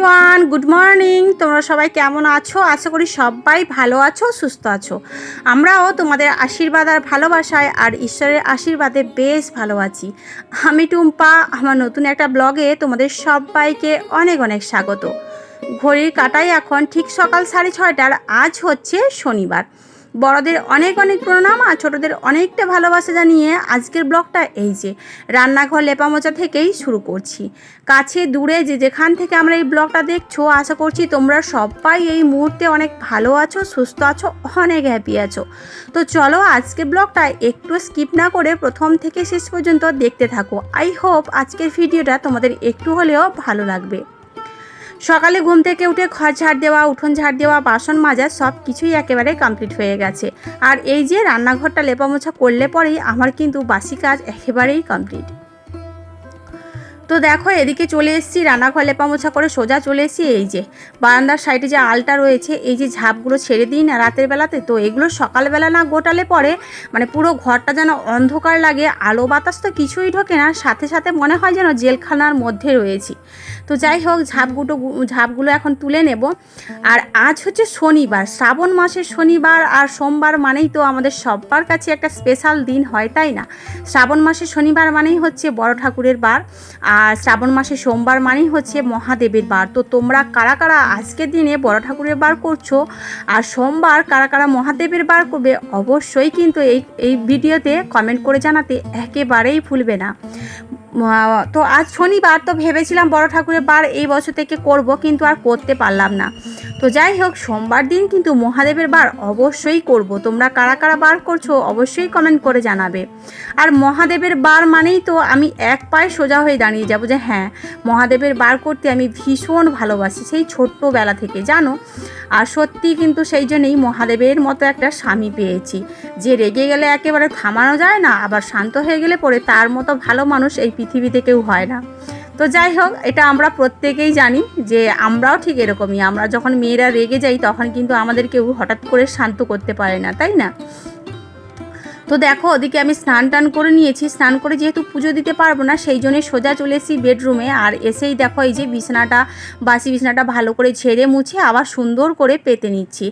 Everyone, good morning. তোমরা সবাই কেমন আছো? আশা করি সবাই ভালো আছো, সুস্থ আছো। আমরাও তোমাদের আশীর্বাদ আর ভালোবাসায় আর ঈশ্বরের আশীর্বাদে বেশ ভালো আছি। আমি টুম্পা, আমার নতুন একটা ব্লগে তোমাদের সবাইকে অনেক অনেক স্বাগত। ঘড়ির কাটাই এখন ঠিক সকাল সাড়ে ছয়টার, আজ হচ্ছে শনিবার। বড়দের অনেক অনেক প্রণাম আর ছোটদের অনেকটা ভালোবাসা জানিয়ে আজকের ব্লগটা এই যে রান্নাঘর লেপামোচা থেকেই শুরু করছি। কাছে, দূরে যে যেখান থেকে আমরা এই ব্লগটা দেখছ, আশা করছি তোমরা সবাই এই মুহূর্তে অনেক ভালো আছো, সুস্থ আছো, অনেক হ্যাপি আছো। তো চলো আজকের ব্লগটা একটু স্কিপ না করে প্রথম থেকে শেষ পর্যন্ত দেখতে থাকো। আই হোপ আজকের ভিডিওটা তোমাদের একটু হলেও ভালো লাগবে। সকালে ঘুম থেকে উঠে খড় ঝাড় দেওয়া, উঠোন ঝাড় দেওয়া, বাসন মাজা সব কিছুই একেবারে কমপ্লিট হয়ে গেছে। আর এই যে রান্নাঘরটা লেপামোছা করলে পরেই আমার কিন্তু বাসি কাজ একেবারেই কমপ্লিট তো দেখো, এদিকে চলে এসেছি, রান্নাঘর লেপামোছা করে সোজা চলে এসেছি। এই যে বারান্দার সাইডে যে আলটা রয়েছে, এই যে ঝাপগুলো ছেড়ে দিই না রাতের বেলাতে, তো এগুলো সকালবেলা না গোটালে পরে মানে পুরো ঘরটা যেন অন্ধকার লাগে, আলো বাতাস তো কিছুই ঢোকে না, সাথে সাথে মনে হয় যেন জেলখানার মধ্যে রয়েছি। তো যাই হোক ঝাপগুলো ঝাপগুলো এখন তুলে নেব। আর আজ হচ্ছে শনিবার, শ্রাবণ মাসের শনিবার আর সোমবার মানেই তো আমাদের সবার কাছে একটা স্পেশাল দিন হয়, তাই না? শ্রাবণ মাসের শনিবার মানেই হচ্ছে বড় ঠাকুরের বার। আর শ্রাবণ মাসে সোমবার মানেই হচ্ছে মহাদেবের বার। তো তোমরা কারা কারা আজকের দিনে বড় ঠাকুরের বার করছ আর সোমবার কারা কারা মহাদেবের বার করবে অবশ্যই কিন্তু এই এই ভিডিওতে কমেন্ট করে জানাতে একেবারেই ভুলবে না। তো আজ শনিবার তো ভেবেছিলাম বড় ঠাকুরের বার এই বছর থেকে করব, কিন্তু আর করতে পারলাম না। তো যাই হোক, সোমবার দিন কিন্তু মহাদেবের বার অবশ্যই করব। তোমরা কারা কারা বার করছ অবশ্যই কমেন্ট করে জানাবে। আর মহাদেবের বার মানেই তো আমি এক পায়ে সোজা হয়ে দাঁড়িয়ে যাব যে হ্যাঁ মহাদেবের বার করতে আমি ভীষণ ভালোবাসি সেই ছোট্টবেলা থেকে, জানো? আর সত্যি কিন্তু সেই জন্যই মহাদেবের মতো একটা স্বামী পেয়েছি। যে রেগে গেলে একেবারে থামানো যায় না, আবার শান্ত হয়ে গেলে পরে তার মতো ভালো মানুষ এই পৃথিবীতে কেউ হয় না। তো যাই হোক, এটা আমরা প্রত্যেকেই জানি যে আমরাও ঠিক এরকমই। আমরা যখন মেয়েরা রেগে যাই, তখন কিন্তু আমাদের কেউ হঠাৎ করে শান্ত করতে পারে না, তাই না? তো দেখো, ওদিকে আমি স্নান টান করে নিয়েছি। স্নান করে যেহেতু পুজো দিতে পারব না, সেই জন্যে সোজা চলে এসেছি বেডরুমে। আর এসেই দেখো, এই যে বিছানাটা, বাসি বিছানাটা ভালো করে ঝেড়ে মুছে আবার সুন্দর করে পেতে নিচ্ছি।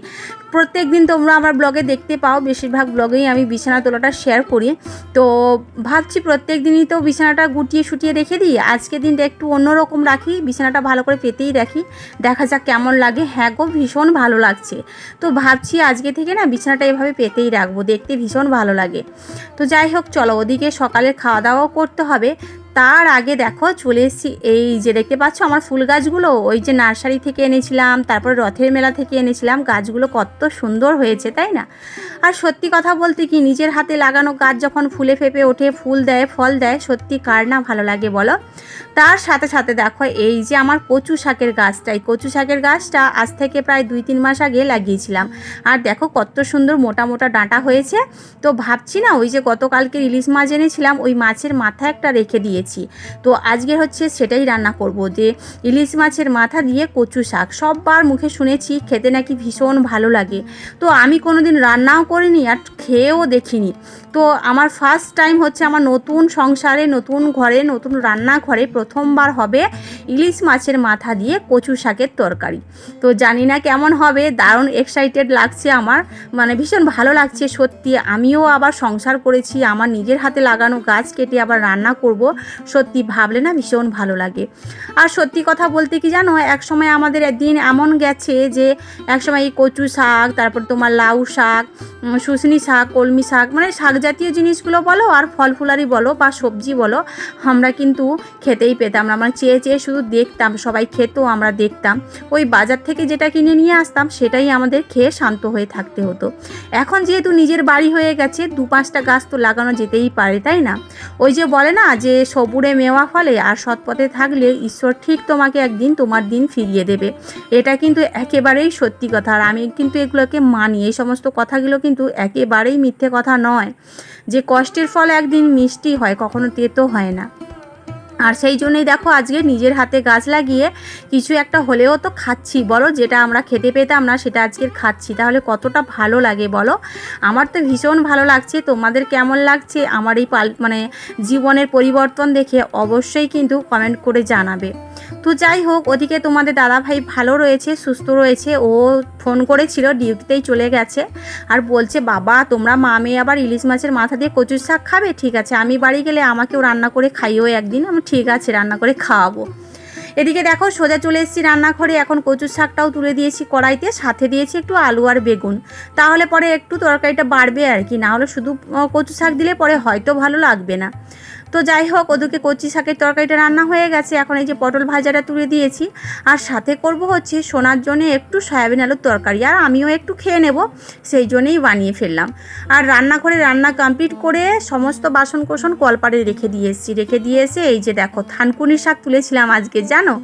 প্রত্যেক দিন তোমরা আমার ব্লগে দেখতে পাও, বেশিরভাগ ব্লগেই আমি বিছানা তোলাটা শেয়ার করি। তো ভাবছি প্রত্যেক দিনই তো বিছানাটা গুটিয়ে শুটিয়ে রেখে দিই। আজকের দিনটা একটু অন্যরকম রাখি, বিছানাটা ভালো করে পেতেই রাখি। দেখা যাক কেমন লাগে। হ্যাঁ গো, ভীষণ ভালো লাগছে। তো ভাবছি আজকে থেকে না বিছানাটা এভাবে পেতেই রাখব। দেখতে ভীষণ ভালো লাগে। তো যাই হোক, চলো ওদিকে সকালের খাওয়া দাওয়াও করতে হবে। তার আগে দেখো চলে এসেছি, এই যে দেখতে পাচ্ছ আমার ফুল গাছগুলো, ওই যে নার্সারি থেকে এনেছিলাম, তারপর রথের মেলা থেকে এনেছিলাম, গাছগুলো কত সুন্দর হয়েছে, তাই না? আর সত্যি কথা বলতে কি, নিজের হাতে লাগানো গাছ যখন ফুলে ফেপে ওঠে, ফুল দেয়, ফল দেয়, সত্যি কার না ভালো লাগে বলো? তার সাথে সাথে দেখো, এই যে আমার কচু শাকের গাছটা, এই কচু শাকের গাছটা আজ থেকে প্রায় দুই তিন মাস আগে লাগিয়েছিলাম। আর দেখো কত সুন্দর মোটা মোটা ডাঁটা হয়েছে। তো ভাবছি না, ওই যে গতকালকে ইলিশ মাছ এনেছিলাম, ওই মাছের মাথা একটা রেখে দিয়েছি। তো আজকে হচ্ছে সেটাই রান্না করব যে ইলিশ মাছের মাথা দিয়ে কচু শাক। সববার মুখে শুনেছি, খেতে নাকি ভীষণ ভালো লাগে। তো আমি কোনোদিন রান্নাও করিনি আর খেয়েও দেখিনি। তো আমার ফার্স্ট টাইম হচ্ছে আমার নতুন সংসারে, নতুন ঘরে, নতুন রান্নাঘরে প্রথমবার হবে ইলিশ মাছের মাথা দিয়ে কচু শাকের তরকারি। তো জানি না কেমন হবে, দারুণ এক্সাইটেড লাগছে আমার। মানে ভীষণ ভালো লাগছে সত্যি। আমিও আবার সংসার করেছি, আমার নিজের হাতে লাগানো গাছ কেটে আবার রান্না করব। সত্যি ভাবলে না ভীষণ ভালো লাগে। আর সত্যি কথা বলতে কি জানো এক সময় আমাদের দিন এমন গেছে যে এক সময় এই কচু শাক, তারপর তোমার লাউ শাক শুশনি শাক, কলমি শাক মানে শাক জাতীয় জিনিসগুলো বলো আর ফল ফুলারি বলো বা সবজি বলো, আমরা কিন্তু খেতেই পেতাম। না আমরা চেয়ে চেয়ে শুধু দেখতাম, সবাই খেত, আমরা দেখতাম। ওই বাজার থেকে যেটা কিনে নিয়ে আসতাম, সেটাই আমাদের খেয়ে শান্ত হয়ে থাকতে হতো। এখন যেহেতু নিজের বাড়ি হয়ে গেছে, দু পাঁচটা গাছ তো লাগানো যেতেই পারে, তাই না? ওই যে বলে না, যে সবুরে মেওয়া ফলে আর সৎপথে থাকলে ঈশ্বর ঠিক তোমাকে একদিন তোমার দিন ফিরিয়ে দেবে। এটা কিন্তু একেবারেই সত্যি কথা। আর আমি কিন্তু এগুলোকে মানি। এই সমস্ত কথাগুলো কিন্তু একেবারেই মিথ্যে কথা নয়। যে কষ্টের ফল একদিন মিষ্টি হয়, কখনো তেতো হয় না। আর সেই জন্যই দেখো আজকে নিজের হাতে গাছ লাগিয়ে কিছু একটা হলেও তো খাচ্ছি। বলো, যেটা আমরা খেতে পেতাম না সেটা আজকের খাচ্ছি। তাহলে কতটা ভালো লাগে বলো? আমার তো ভীষণ ভালো লাগছে। তোমাদের কেমন লাগছে? আমার এই পাল মানে জীবনের পরিবর্তন দেখে অবশ্যই কিন্তু কমেন্ট করে জানাবে। তো যাই হোক, ওদিকে তোমাদের দাদা ভাই ভালো রয়েছে, সুস্থ রয়েছে। ও ফোন করেছিল ডিউটিতেই চলে গেছে। আর বলছে, বাবা, তোমরা মা মেয়ে আবার ইলিশ মাছের মাথা দিয়ে কচুর শাক খাবে? ঠিক আছে, আমি বাড়ি গেলে আমাকেও রান্না করে খাইও একদিন। আমি ঠিক আছে, রান্না করে খাওয়াবো। এদিকে দেখো, সোজা চলে এসেছি রান্নাঘরে। এখন কচুর শাকটাও তুলে দিয়েছি কড়াইতে, সাথে দিয়েছি একটু আলু আর বেগুন। তাহলে পরে একটু তরকারিটা বাড়বে আর কি, না হলে শুধু কচু শাক দিলে পরে হয়তো ভালো লাগবে না। তো যাই হোক ওদিকে কচি শাকের তরকারিটা রান্না হয়ে গেছে। এখন এই যে পটল ভাজাটা তুলে দিয়েছি। আর সাথে করব হচ্ছে সোনার জন্য একটু সয়াবিন আলুর তরকারি। আর আমিও একটু খেয়ে নেব, সেই জন্যেই বানিয়ে ফেললাম। আর রান্নাঘরে রান্না কমপ্লিট করে সমস্ত বাসন কোসন কলপাড়ে রেখে দিয়ে এসেছি। রেখে দিয়ে এসে এই যে দেখো, থানকুনি শাক তুলেছিলাম আজকে, জানো?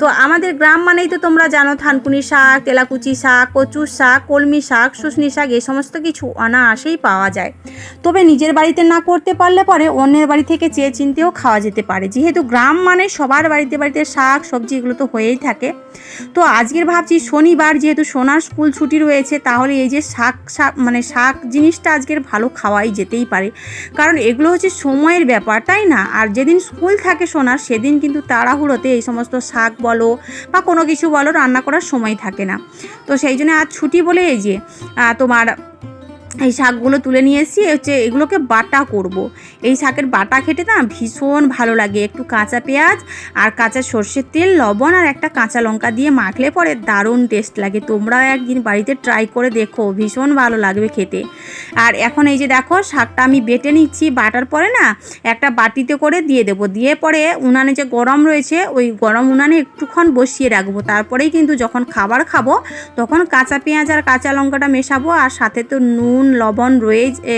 তো আমাদের গ্রাম মানেই তো তোমরা জানো, থানকুনি শাক, তেলাকুচি শাক, কচুর শাক, কলমি শাক, শুশনি শাক এই সমস্ত কিছু অনায়াসেই পাওয়া যায়। তবে নিজের বাড়িতে না করতে পারলে পরে অন্যের বাড়ি থেকে চেয়ে চিনতেও খাওয়া যেতে পারে। যেহেতু গ্রাম মানে সবার বাড়িতে বাড়িতে শাক, সবজি এগুলো তো হয়েই থাকে। তো আজকের ভাবছি শনিবার যেহেতু সোনার স্কুল ছুটি রয়েছে, তাহলে এই যে শাক শাক মানে শাক জিনিসটা আজকের ভালো খাওয়াই যেতেই পারে। কারণ এগুলো হচ্ছে সময়ের ব্যাপার, তাই না? আর যেদিন স্কুল থাকে সোনার, সেদিন কিন্তু তাড়াহুড়োতে এই সমস্ত শাক বলো বা কোনো কিছু বলো রান্না করার সময় থাকে না। তো সেই জন্য আজ ছুটি বলে এই যে তোমার এই শাকগুলো তুলে নিয়ে এসেছি হচ্ছে এগুলোকে বাটা করব। এই শাকের বাটা খেতে না ভীষণ ভালো লাগে। একটু কাঁচা পেঁয়াজ আর কাঁচা সর্ষের তেল, লবণ আর একটা কাঁচা লঙ্কা দিয়ে মাখলে পরে দারুণ টেস্ট লাগে। তোমরাও একদিন বাড়িতে ট্রাই করে দেখো, ভীষণ ভালো লাগবে খেতে। আর এখন এই যে দেখো, শাকটা আমি বেটে নিচ্ছি, বাটার পরে না একটা বাটিতে করে দিয়ে দেবো। দিয়ে পরে উনানে যে গরম রয়েছে, ওই গরম উনানে একটুক্ষণ বসিয়ে রাখব। তারপরেই কিন্তু যখন খাবার খাব, তখন কাঁচা পেঁয়াজ আর কাঁচা লঙ্কাটা মেশাবো আর সাথে তো নুন লবণ রয়েছে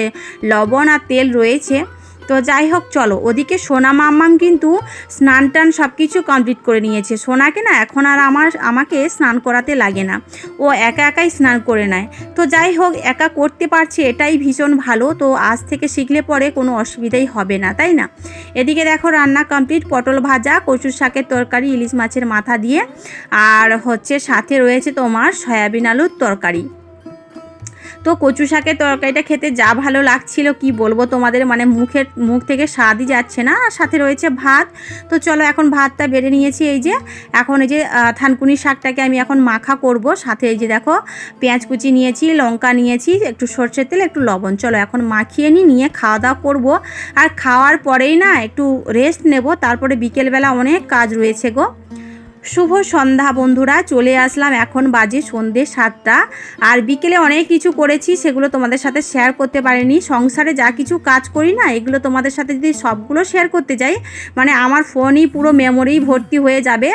লবণ আর তেল রয়েছে। তো যাই হোক, চলো, ওদিকে সোনা মাম্মাম কিন্তু স্নান টান সব কিছু কমপ্লিট করে নিয়েছে। সোনাকে না এখন আর আমার, আমাকে স্নান করাতে লাগে না। ও একা একাই স্নান করে নেয়। তো যাই হোক, একা করতে পারছে, এটাই ভীষণ ভালো। তো আজ থেকে শিখলে পরে কোনো অসুবিধাই হবে না, তাই না? এদিকে দেখো, রান্না কমপ্লিট, পটল ভাজা, কচুর শাকের তরকারি, ইলিশ মাছের মাথা দিয়ে। আর হচ্ছে সাথে রয়েছে তোমার সয়াবিন আলুর তরকারি। তো কচু শাকের তরকারিটা খেতে যা ভালো লাগছিল, কি বলব তোমাদের? মানে মুখের, মুখ থেকে স্বাদই যাচ্ছে না। আর সাথে রয়েছে ভাত। তো চলো এখন ভাতটা বেড়ে নিয়েছি এই যে, এখন এই যে থানকুনি শাকটাকে আমি এখন মাখা করব। সাথে এই যে দেখো, পেঁয়াজ কুচি নিয়েছি, লঙ্কা নিয়েছি, একটু সর্ষের তেল, একটু লবণ। চলো এখন মাখিয়ে নিই নিয়ে খাওয়া দাওয়া করব। আর খাওয়ার পরেই না, একটু রেস্ট নেব। তারপরে বিকেলবেলা অনেক কাজ রয়েছে গো। শুভ সন্ধ্যা বন্ধুরা চলে আসলাম এখন বাজে সন্ধে সাতটা। আর বিকেলে অনেক কিছু করেছি সেগুলো তোমাদের সাথে শেয়ার করতে পারিনি। সংসারে যা কিছু কাজ করি না এগুলো তোমাদের সাথে যদি সবগুলো শেয়ার করতে যাই মানে আমার ফোনই পুরো মেমোরি ভর্তি হয়ে যাবে।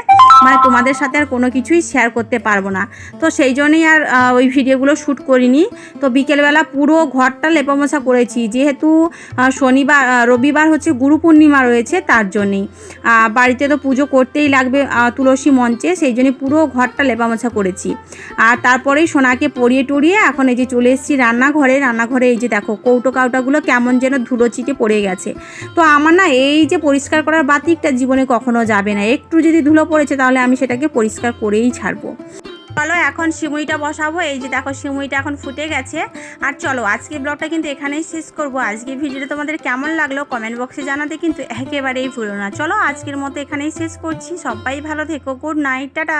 মানে তোমাদের সাথে আর কোনো কিছুই শেয়ার করতে পারব না। তো সেই জন্যই আর ওই ভিডিওগুলো শ্যুট করিনি। তো বিকেলবেলা পুরো ঘরটা লেপামশা করেছি। যেহেতু শনিবার রবিবার হচ্ছে গুরু পূর্ণিমা রয়েছে তার জন্যেই। বাড়িতে তো পুজো করতেই লাগবে আহ, তুলসী মঞ্চে, সেই জন্য পুরো ঘরটা লেপামোছা করেছি। আর তারপরেই সোনাকে পরিয়ে টরিয়ে এখন এই যে চলে এসেছি রান্নাঘরে। রান্নাঘরে এই যে দেখো, কৌটো কাউটাগুলো কেমন যেন ধুলো চিটে পড়ে গেছে। তো আমার না এই যে পরিষ্কার করার বাতিকটা জীবনে কখনো যাবে না। একটু যদি ধুলো পড়েছে তাহলে আমি সেটাকে পরিষ্কার করেই ছাড়বো। চলো, এখন সিমুইটা বসাবো। এই যে দেখো, সিমুইটা এখন ফুটে গেছে। আর চলো, আজকে ব্লগটা কিন্তু এখানেই শেষ করব। আজকে ভিডিওটা তোমাদের কেমন লাগল কমেন্ট বক্সে জানাতে কিন্তু একেবারেই ভুলো না। চলো, আজকের মতো এখানেই শেষ করছি। সবাই ভালো থেকো। Good night, tata!